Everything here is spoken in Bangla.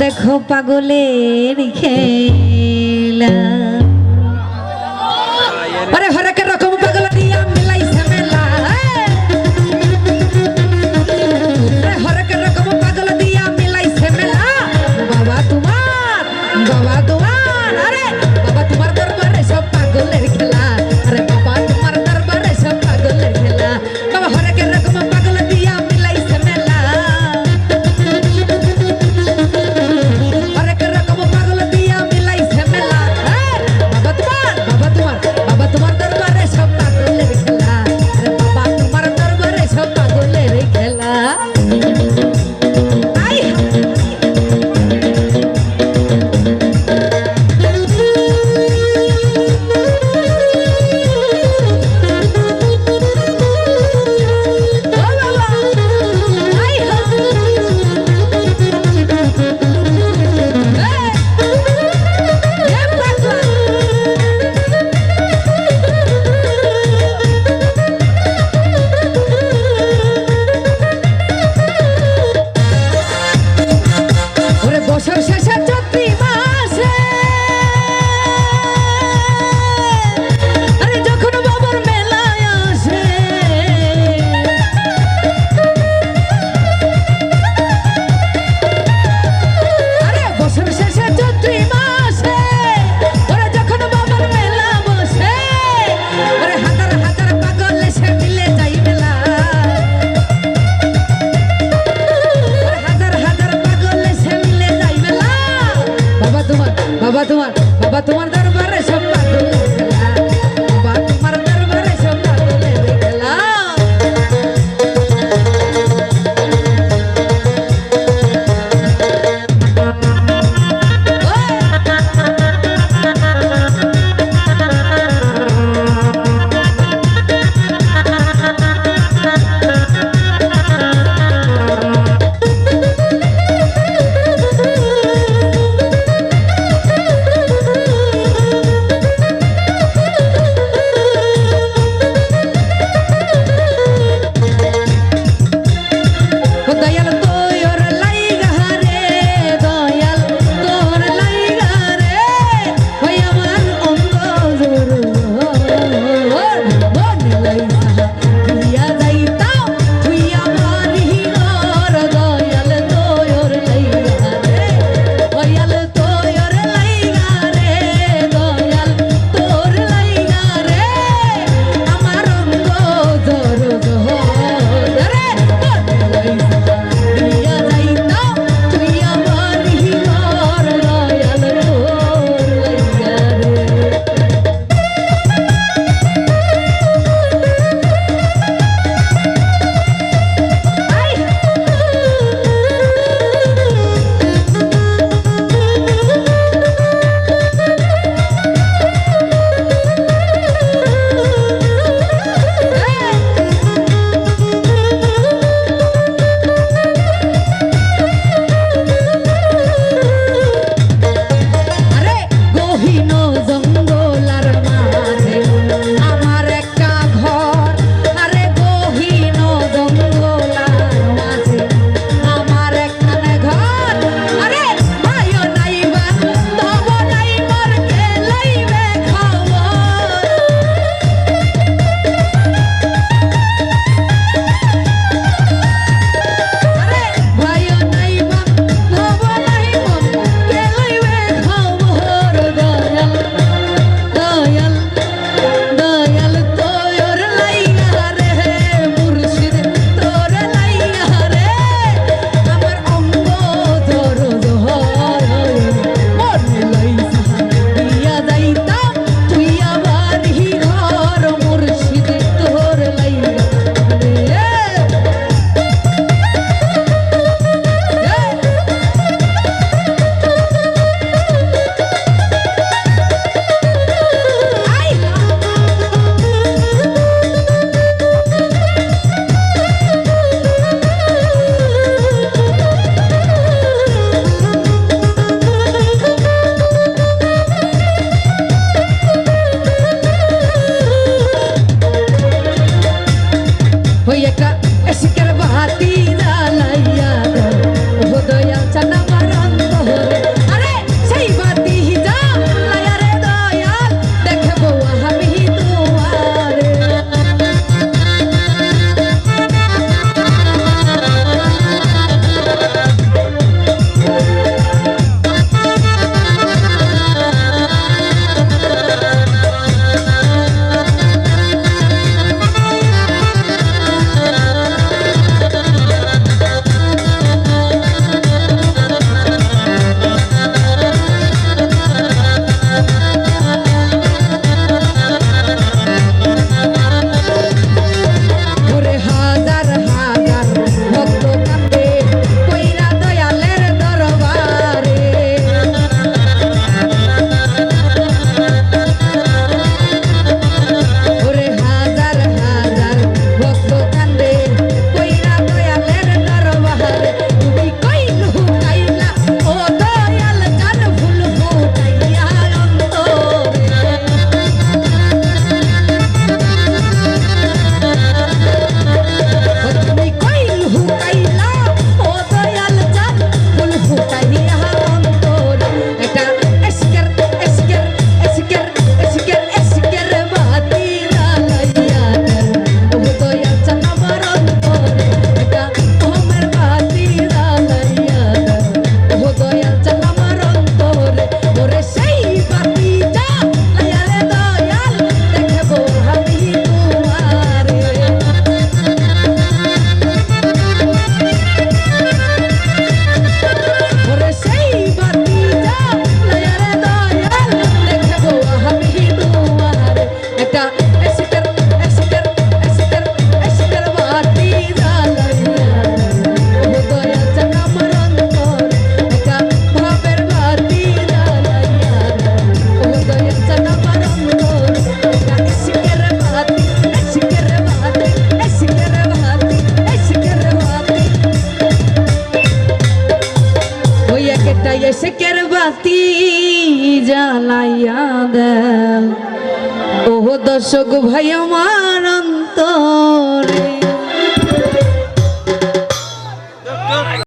দেখো পাগলের খেলা। একটা शिकर बहाती ওই একটা এসে কের বাতি জ্বালাইয়া দেন ও দর্শক ভাই আমার অন্তরে